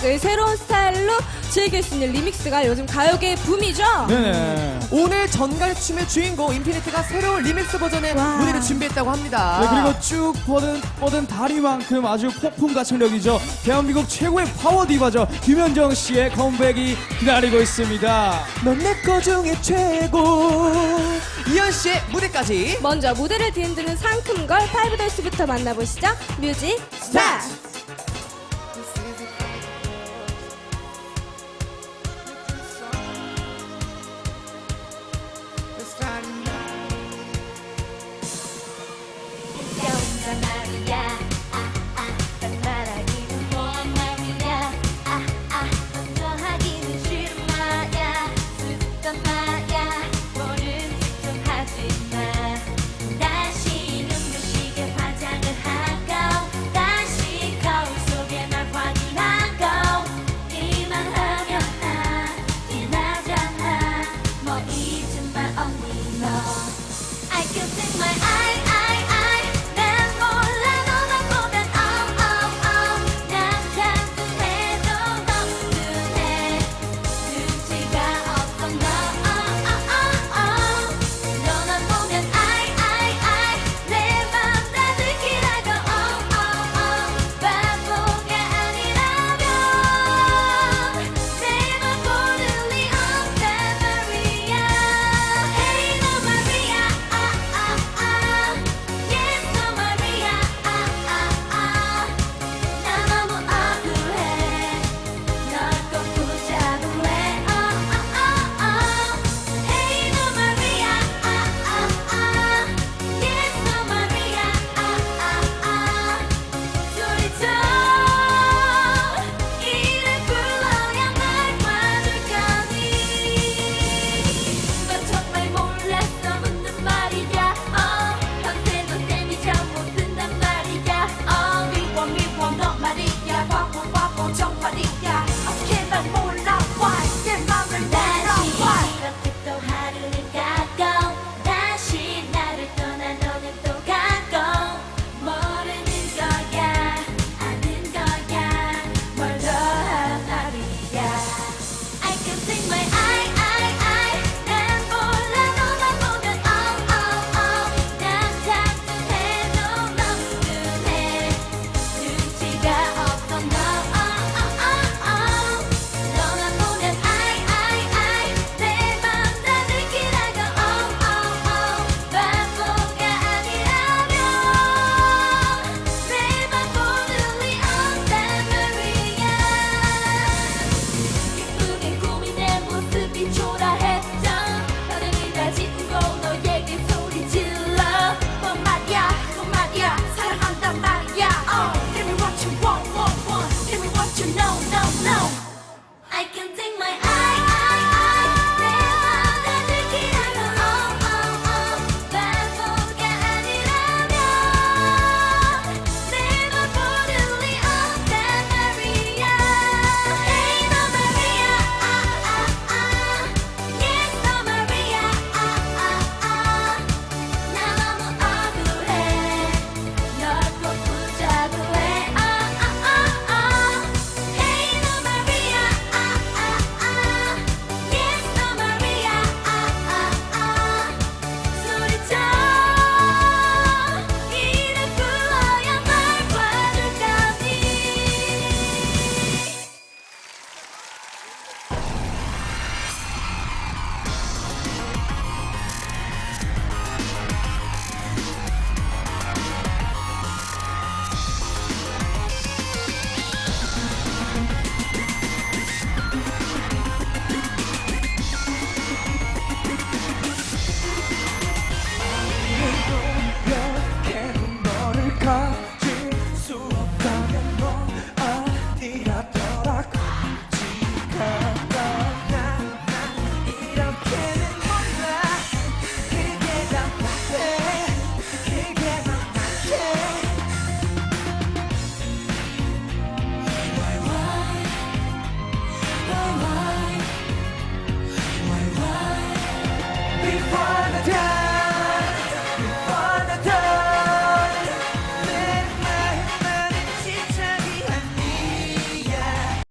음악을 새로운 스타일로 즐길 수 있는 리믹스가 요즘 가요계의 붐이죠. 네네. 오늘 전갈춤의 주인공 인피니트가 새로운 리믹스 버전의 와. 무대를 준비했다고 합니다. 네, 그리고 쭉 뻗은, 뻗은 다리만큼 아주 폭풍 가창력이죠. 대한민국 최고의 파워 디바죠. 김현정 씨의 컴백이 기다리고 있습니다. 넌 내 거 중에 최고. 이현 씨의 무대까지 먼저 무대를 뒤흔드는 상큼 걸 파이브데이스부터 만나보시죠. 뮤직 스타트! yeah.